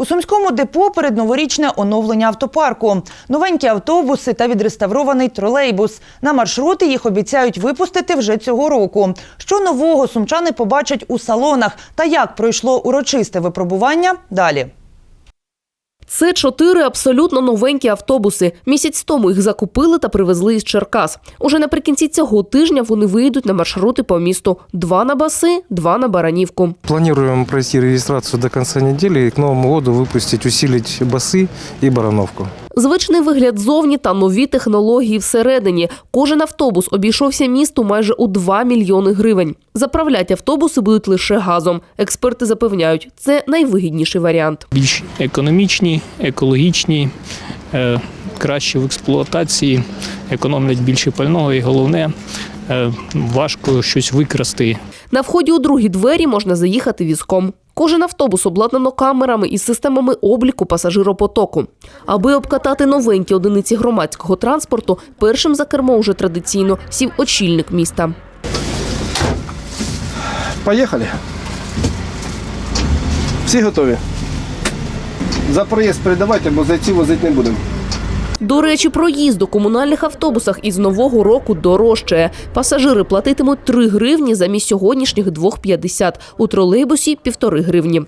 У сумському депо передноворічне оновлення автопарку. Новенькі автобуси та відреставрований тролейбус. На маршрути їх обіцяють випустити вже цього року. Що нового сумчани побачать у салонах та як пройшло урочисте випробування далі. Це чотири абсолютно новенькі автобуси. Місяць тому їх закупили та привезли із Черкас. Уже наприкінці цього тижня вони вийдуть на маршрути по місту: два на баси, два на Баранівку. Плануємо пройти реєстрацію до кінця неділі і к Новому году випустити, усилити баси і барановку. Звичний вигляд зовні та нові технології всередині. Кожен автобус обійшовся місту майже у 2 мільйони гривень. Заправлять автобуси будуть лише газом. Експерти запевняють, це найвигідніший варіант. більш економічні, екологічні, е, кращі в експлуатації, економлять більше пального і головне, е, важко щось викрасти На вході у другі двері можна заїхати візком. Кожен автобус обладнано камерами і системами обліку пасажиропотоку. Аби обкатати новенькі одиниці громадського транспорту, першим за кермо уже традиційно сів очільник міста. Поїхали. Всі готові. За проїзд передавайте, бо зайці возити не будемо. До речі, проїзд у комунальних автобусах із нового року дорожчає. Пасажири платитимуть 3 гривні замість сьогоднішніх 2,50. У тролейбусі – півтори гривні.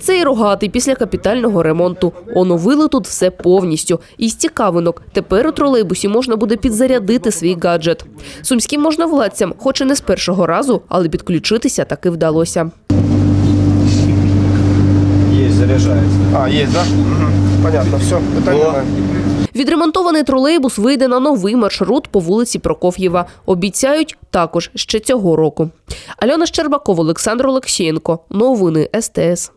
Цей рогатий після капітального ремонту. Оновили тут все повністю. Із цікавинок. Тепер у тролейбусі можна буде підзарядити свій гаджет. Сумським можновладцям, хоч і не з першого разу, але підключитися таки вдалося. Є, заряджається. А, есть. Да? Угу. Понятно, все, питание. Відремонтований тролейбус вийде на новий маршрут по вулиці Прокоф'єва. Обіцяють також ще цього року. Альона Щербакова, Олександр Олексієнко. Новини СТС.